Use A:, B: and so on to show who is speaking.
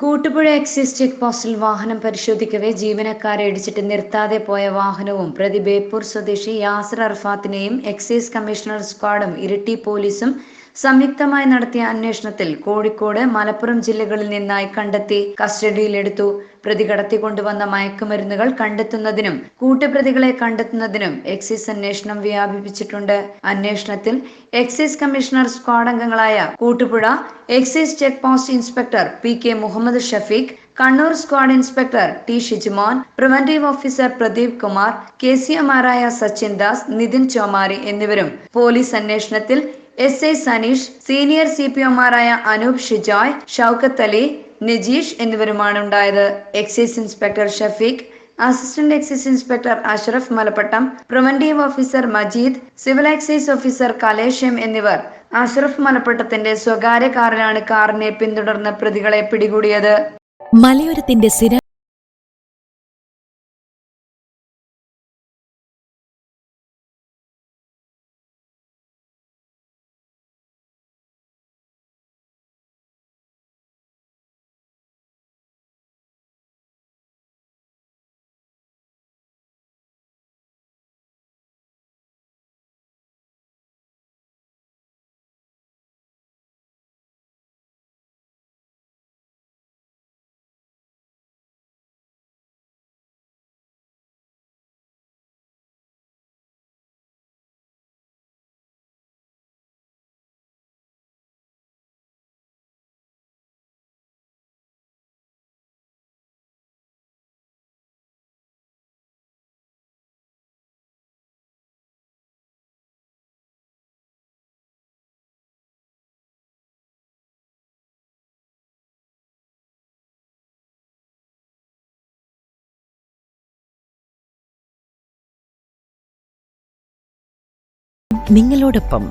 A: Koottupuzha excise check പോസ്റ്റിൽ വാഹനം പരിശോധിക്കവേ ജീവനക്കാരെ ഇടിച്ചിട്ട് നിർത്താതെ പോയ വാഹനവും പ്രതി ബേപ്പൂർ സ്വദേശി യാസർ അർഫാത്തിനെയും എക്സൈസ് കമ്മീഷണർ സ്ക്വാഡും ഇരിട്ടി പോലീസും സംയുക്തമായി നടത്തിയ അന്വേഷണത്തിൽ കോഴിക്കോട് മലപ്പുറം ജില്ലകളിൽ നിന്നായി കണ്ടെത്തി കസ്റ്റഡിയിലെടുത്തു. പ്രതി കടത്തിക്കൊണ്ടുവന്ന മയക്കുമരുന്നുകൾ കണ്ടെത്തുന്നതിനും കൂട്ടുപ്രതികളെ കണ്ടെത്തുന്നതിനും എക്സൈസ് അന്വേഷണം വ്യാപിപ്പിച്ചിട്ടുണ്ട്. അന്വേഷണത്തിൽ എക്സൈസ് കമ്മീഷണർ സ്ക്വാഡ് അംഗങ്ങളായ Kootupuzha excise check post inspector P K Muhammad Shafeeq Kannur squad inspector T Shijumon preventive officer Pradeep Kumar K C എമാരായ Sachin Das Nithin Chomari എന്നിവരും പോലീസ് അന്വേഷണത്തിൽ S I Saneesh senior C P ഒമാരായ Anoop Shijoy Shoukath Ali Najeesh എന്നിവരുമാണ് ഉണ്ടായത്. Excise inspector Shafeeq assistant excise inspector Ashraf Malappattam preventive officer Majeed civil excise officer Kaleshyam എന്നിവർ അഷ്റഫ് മലപ്പട്ടത്തിന്റെ സ്വകാര്യ കാറിലാണ് കാറിനെ പിന്തുടർന്ന് പ്രതികളെ പിടികൂടിയത്.
B: മലയോരത്തിന്റെ നിങ്ങളോടൊപ്പം